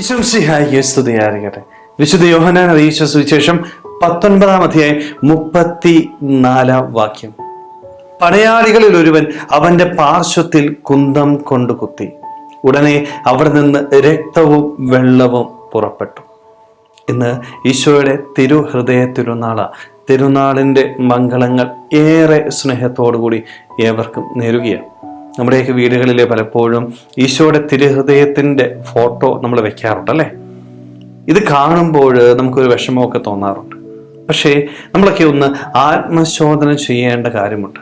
സ്തുതിയായിരിക്കട്ടെ വിശുദ്ധ യോഹനാൻ അറിയിച്ച സുവിശേഷം പത്തൊൻപതാം അധ്യായം മുപ്പത്തി നാലാം വാക്യം. പടയാളികളിൽ ഒരുവൻ അവന്റെ പാർശ്വത്തിൽ കുന്തം കൊണ്ട് കുത്തി. ഉടനെ അവിടെ നിന്ന് രക്തവും വെള്ളവും പുറപ്പെട്ടു. ഇന്ന് ഈശോയുടെ തിരുഹൃദയ തിരുനാള. തിരുനാളിന്റെ മംഗളങ്ങൾ ഏറെ സ്നേഹത്തോടുകൂടി ഏവർക്കും നേരുകയാണ്. നമ്മുടെയൊക്കെ വീടുകളിൽ പലപ്പോഴും ഈശോയുടെ തിരുഹൃദയത്തിന്റെ ഫോട്ടോ നമ്മൾ വെക്കാറുണ്ട് അല്ലേ? ഇത് കാണുമ്പോൾ നമുക്കൊരു വിഷമമൊക്കെ തോന്നാറുണ്ട്. പക്ഷേ നമ്മളൊക്കെ ഒന്ന് ആത്മശോധന ചെയ്യേണ്ട കാര്യമുണ്ട്.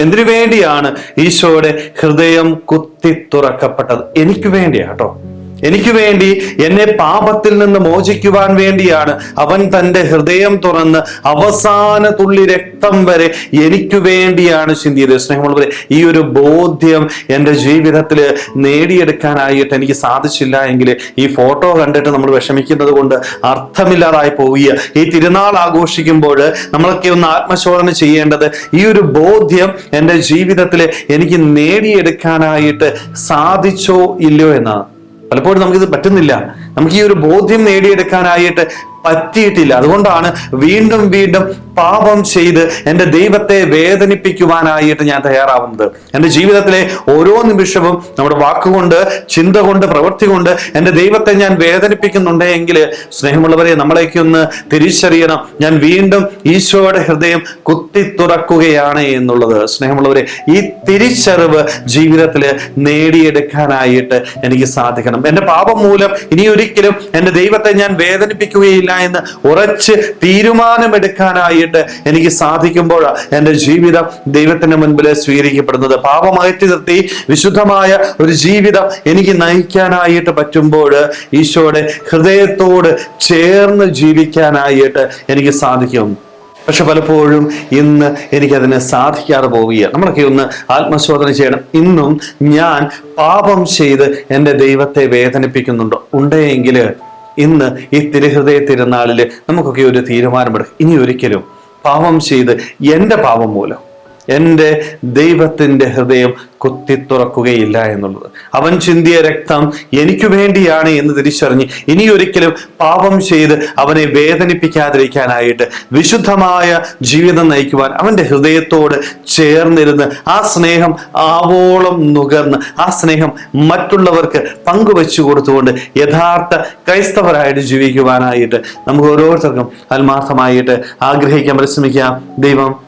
എന്തിനു വേണ്ടിയാണ് ഈശോയുടെ ഹൃദയം കുത്തി തുറക്കപ്പെട്ടത്? എനിക്ക് വേണ്ടിയാട്ടോ എനിക്ക് വേണ്ടി എന്നെ പാപത്തിൽ നിന്ന് മോചിക്കുവാൻ വേണ്ടിയാണ് അവൻ തന്റെ ഹൃദയം തുറന്ന് അവസാന തുള്ളി രക്തം വരെ എനിക്ക് വേണ്ടിയാണ് ചിന്തിയത്. സ്നേഹമുള്ളവരെ ഈ ഒരു ബോധ്യം എന്റെ ജീവിതത്തിൽ നേടിയെടുക്കാനായിട്ട് എനിക്ക് സാധിച്ചില്ല എങ്കിൽ ഈ ഫോട്ടോ കണ്ടിട്ട് നമ്മൾ വിഷമിക്കുന്നത് കൊണ്ട് അർത്ഥമില്ലാതായി പോവുക ഈ തിരുനാൾ ആഘോഷിക്കുമ്പോൾ നമ്മളൊക്കെ ഒന്ന് ആത്മശോധന ചെയ്യേണ്ടത് ഈ ഒരു ബോധ്യം എന്റെ ജീവിതത്തിൽ എനിക്ക് നേടിയെടുക്കാനായിട്ട് സാധിച്ചോ ഇല്ലയോ എന്നാണ്. പലപ്പോഴും നമുക്കിത് പറ്റുന്നില്ല. നമുക്ക് ഈ ഒരു ബോധ്യം നേടിയെടുക്കാനായിട്ട് പറ്റിയിട്ടില്ല. അതുകൊണ്ടാണ് വീണ്ടും വീണ്ടും പാപം ചെയ്ത് എന്റെ ദൈവത്തെ വേദനിപ്പിക്കുവാനായിട്ട് ഞാൻ തയ്യാറാവുന്നത്. എന്റെ ജീവിതത്തിലെ ഓരോ നിമിഷവും നമ്മുടെ വാക്കുകൊണ്ട് ചിന്ത കൊണ്ട് പ്രവൃത്തി കൊണ്ട് എന്റെ ദൈവത്തെ ഞാൻ വേദനിപ്പിക്കുന്നുണ്ടെങ്കിൽ സ്നേഹമുള്ളവരെ നമ്മളേക്ക് ഒന്ന് തിരിച്ചറിയണം. ഞാൻ വീണ്ടും ഈശോയുടെ ഹൃദയം കുത്തി തുറക്കുകയാണ് എന്നുള്ളത്. സ്നേഹമുള്ളവരെ ഈ തിരിച്ചറിവ് ജീവിതത്തിൽ നേടിയെടുക്കാനായിട്ട് എനിക്ക് സാധിക്കണം. എന്റെ പാപം മൂലം ഇനി ഒരിക്കലും എന്റെ ദൈവത്തെ ഞാൻ വേദനിപ്പിക്കുകയില്ല. എന്ന് ഉറച്ച് തീരുമാനമെടുക്കാനായിട്ട് എനിക്ക് സാധിക്കുമ്പോൾ എന്റെ ജീവിതം ദൈവത്തിന്റെ മുൻപിൽ സ്വീകരിക്കപ്പെടുന്നത്. പാപമകറ്റി നിർത്തി വിശുദ്ധമായ ഒരു ജീവിതം എനിക്ക് നയിക്കാനായിട്ട് പറ്റുമ്പോൾ ഈശോയുടെ ഹൃദയത്തോട് ചേർന്ന് ജീവിക്കാനായിട്ട് എനിക്ക് സാധിക്കും. പക്ഷെ പലപ്പോഴും ഇന്ന് എനിക്കതിന് സാധിക്കാതെ പോവുകയാണ്. നമ്മളൊക്കെ ഒന്ന് ആത്മശോധന ചെയ്യണം. ഇന്നും ഞാൻ പാപം ചെയ്ത് എന്റെ ദൈവത്തെ വേദനിപ്പിക്കുന്നുണ്ടോ. ഉണ്ടെങ്കിൽ ഇന്ന് ഈ തിരുഹൃദയ തിരുനാളിൽ നമുക്കൊക്കെ ഒരു തീരുമാനമെടുക്കും. ഇനി ഒരിക്കലും പാപം ചെയ്ത് എന്റെ പാപം മൂലം എന്റെ ദൈവത്തിന്റെ ഹൃദയം കുത്തി തുറക്കുകയില്ല എന്നുള്ളത്. അവൻ ചിന്തിയ രക്തം എനിക്ക് വേണ്ടിയാണ് എന്ന് തിരിച്ചറിഞ്ഞ് ഇനി ഒരിക്കലും പാപം ചെയ്ത് അവനെ വേദനിപ്പിക്കാതിരിക്കാനായിട്ട് വിശുദ്ധമായ ജീവിതം നയിക്കുവാൻ അവന്റെ ഹൃദയത്തോട് ചേർന്നിരുന്ന് ആ സ്നേഹം ആവോളം നുകർന്ന് ആ സ്നേഹം മറ്റുള്ളവർക്ക് പങ്കുവെച്ചു കൊടുത്തുകൊണ്ട് യഥാർത്ഥ ക്രൈസ്തവരായിട്ട് ജീവിക്കുവാനായിട്ട് നമുക്ക് ഓരോരുത്തർക്കും ആത്മാർത്ഥമായിട്ട് ആഗ്രഹിക്കാൻ പരിശ്രമിക്കാം. ദൈവം